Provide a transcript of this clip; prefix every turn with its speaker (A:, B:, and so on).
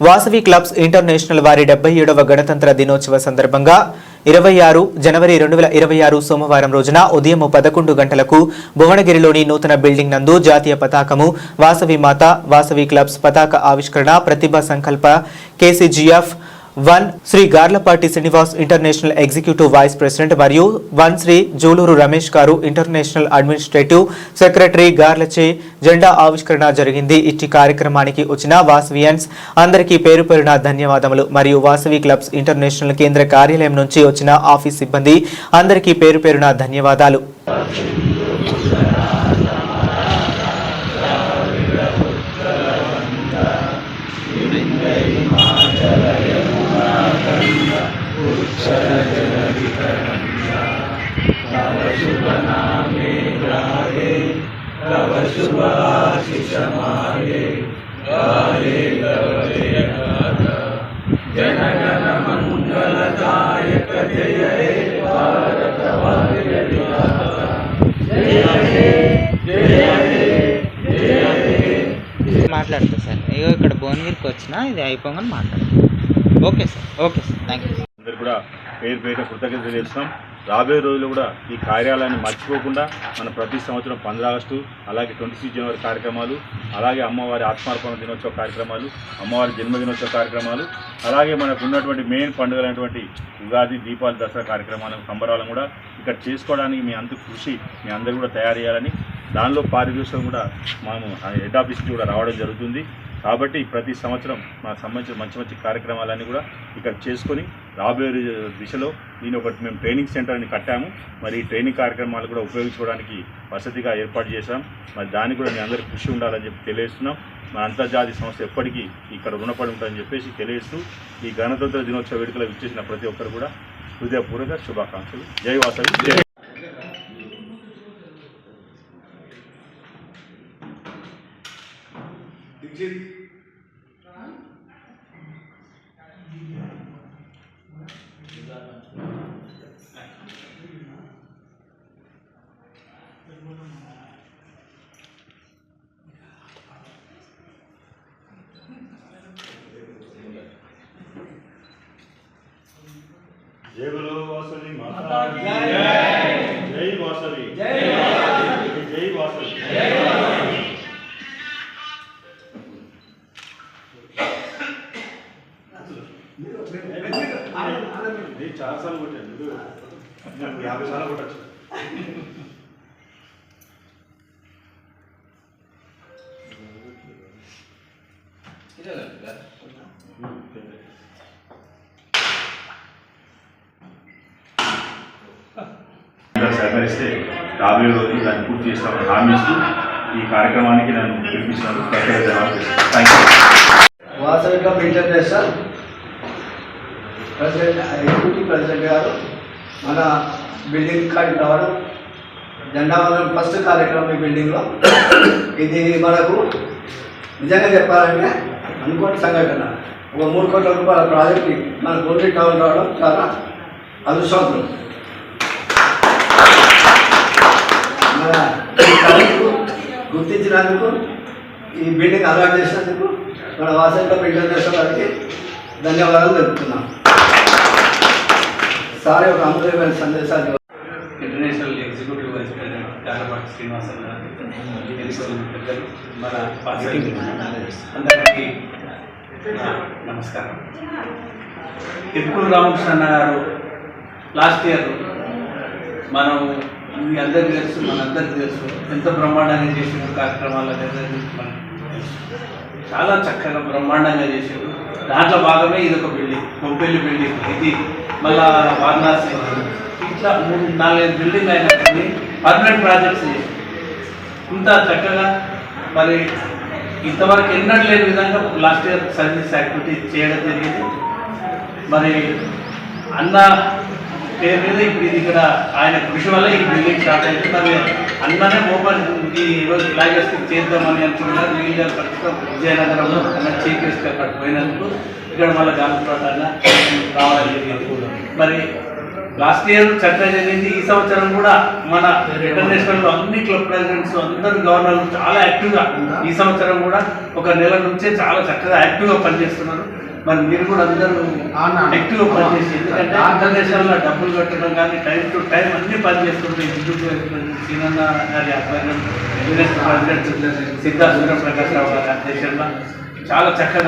A: Vasavi clubs international వారి డెబ్బై ఏడవ గణతంత్ర దినోత్సవ సందర్భంగా ఇరవై ఆరు జనవరి రెండు వేల ఇరవై ఆరు సోమవారం రోజున ఉదయం పదకొండు గంటలకు భువనగిరిలోని నూతన బిల్డింగ్ నందు జాతీయ పతాకము వాసవి మాత వాసవి క్లబ్స్ పతాక ఆవిష్కరణ ప్రతిభ సంకల్ప KCGF one Shri Garlapati Srinivas international executive vice president మరియు వన్ శ్రీ జూలూరు రమేష్ గారు ఇంటర్నేషనల్ అడ్మినిస్ట్రేటివ్ సెక్రటరీ గార్లచే జెండా ఆవిష్కరణ జరిగింది. ఇట్టి కార్యక్రమానికి వచ్చిన వాసవియన్స్ అందరికీ పేరు పేరున ధన్యవాదములు. మరియు వాసవి క్లబ్స్ ఇంటర్నేషనల్ కేంద్ర కార్యాలయం నుంచి వచ్చిన ఆఫీస్ సిబ్బంది అందరికీ పేరు పేరున ధన్యవాదాలు.
B: మాట్లాడతా సార్ ఇగో ఇక్కడ భువనగిరికి వచ్చిన ఇది అయిపోగానే మాట్లాడతా okay sir okay sir thank you
C: అందరికి కూడా పేరు పేరు కృతజ్ఞత తెలియజేస్తున్నాం రాబోయే రోజుల్లో కూడా ఈ కార్యాలయాన్ని మర్చిపోకుండా మన ప్రతి సంవత్సరం పంద్ర ఆగస్టు అలాగే ట్వంటీ సిక్స్ జనవరి కార్యక్రమాలు అలాగే అమ్మవారి ఆత్మార్పణ దినోత్సవ కార్యక్రమాలు అమ్మవారి జన్మదినోత్సవ కార్యక్రమాలు అలాగే మనకు ఉన్నటువంటి మెయిన్ పండుగలైనటువంటి ఉగాది దీపావళి దసరా కార్యక్రమాలను సంబరాలను కూడా ఇక్కడ చేసుకోవడానికి మీ అంత కృషి మీ అందరూ కూడా తయారు చేయాలని దానిలో పారితోషికం కూడా మనము హెడ్ ఆఫీస్కి కూడా రావడం జరుగుతుంది. కాబట్టి ప్రతి సంవత్సరం మనకు సంబంధించిన మంచి మంచి కార్యక్రమాలన్నీ కూడా ఇక్కడ చేసుకొని రాబోయే దిశలో దీని ఒకటి మేము ట్రైనింగ్ సెంటర్ని కట్టాము. మరి ఈ ట్రైనింగ్ కార్యక్రమాలు కూడా ఉపయోగించుకోవడానికి వసతిగా ఏర్పాటు చేశాం. మరి దానికి కూడా మీ అందరికీ కృషి ఉండాలని చెప్పి తెలియజేస్తున్నాం. మన అంతర్జాతీయ సంస్థ ఎప్పటికీ ఇక్కడ రుణపడి ఉంటుందని చెప్పేసి తెలియజేస్తూ ఈ గణతంత్ర దినోత్సవ వేడుకలు విచ్చేసిన ప్రతి ఒక్కరు కూడా హృదయపూర్వక శుభాకాంక్షలు. జై వాసవి జై జై. కీ జై వాసవి. జై నేను చాలా సార్లు కొట్టాను మీరు నాకు యాభై సార్లు కొట్టచ్చు. సహకరిస్తే రాబోయే రోజు దాన్ని పూర్తి చేస్తామని హామీ ఇస్తూ ఈ కార్యక్రమానికి నన్ను పిలిపించినందుకు thank you
D: Vasavi cup international president executive president గారు మన బిల్డింగ్ కాడికి రావడం జెండావందనం ఫస్ట్ కార్యక్రమం ఈ బిల్డింగ్లో ఇది మనకు నిజంగా చెప్పాలంటే అనుకోని సంఘటన. ఒక మూడు కోట్ల రూపాయల ప్రాజెక్ట్కి మన గోల్డీ టౌన్ రావడం చాలా అదృష్టవంతులు గుర్తించినందుకు ఈ బిల్డింగ్ అలాట్ చేసినందుకు మన వాసంలో బిల్డింగ్ చేసిన వారికి ధన్యవాదాలు తెలుపుతున్నాం. సార్ ఒక అమృతమైన సందేశాలు
E: international executive vice president Garapati Srinivasan గారు ఎగ్జిక్యూటివ్ పెద్దలు మన అందరికీ నమస్కారం. తిరుపతి రామకృష్ణ గారు లాస్ట్ ఇయర్ మనం మీ అందరికీ తెలుసు మనందరికీ తెలుసు. ఎంత బ్రహ్మాండంగా చేసిన కార్యక్రమాలు అనేది మనకు తెలుసు. చాలా చక్కగా బ్రహ్మాండంగా చేసిండ్రు. దాంట్లో భాగమే ఇది ఒక బిల్డింగ్ బొబ్బెల్లి బిల్డింగ్ ఇది మళ్ళా వారణాసి. ఇట్లా మూడు నాలుగైదు బిల్డింగ్ అయినటువంటి పర్మనెంట్ ప్రాజెక్ట్స్ ఇంత చక్కగా మరి ఇంతవరకు ఎన్నడూ లేని విధంగా లాస్ట్ ఇయర్ సర్వీస్ యాక్టివిటీ చేయడం జరిగింది. మరి అన్న పేరు మీద ఇప్పుడు ఇది ఇక్కడ ఆయన కృషి వల్ల ఈ బిల్డింగ్ స్టార్ట్ అయింది. మరి అన్ననే ఓపెన్ ఈ రోజు ఫ్లాగర్స్ చేద్దామని అనుకున్నారు వీళ్ళు ప్రస్తుతం విజయనగరంలో అన్న చీఫ్ అక్కడ పోయినందుకు ఇక్కడ మళ్ళీ గాలిపేట అన్న రావడం జరిగింది మరి లాస్ట్ ఇయర్ చక్కగా జరిగింది. ఈ సంవత్సరం కూడా మన ఇంటర్నేషనల్లో అన్ని క్లబ్ ప్రెసిడెంట్స్ అందరు గవర్నర్లు చాలా యాక్టివ్గా ఈ సంవత్సరం కూడా ఒక నెల నుంచే చాలా చక్కగా యాక్టివ్గా పనిచేస్తున్నారు. మరి మీరు కూడా అందరూ గా పనిచేసి ఎందుకంటే ఇంటర్నేషనల్లో డబ్బులు కట్టడం కానీ టైం టు టైం అన్ని పనిచేస్తుంటాయి ఎగ్జిక్యూటివ్ సీనన్న గారి ఆధ్వర్యంలో ప్రెసిడెంట్ సిద్ధా సూర్యప్రకాష్ రావు గారి అధ్యక్షంలో చాలా చక్కగా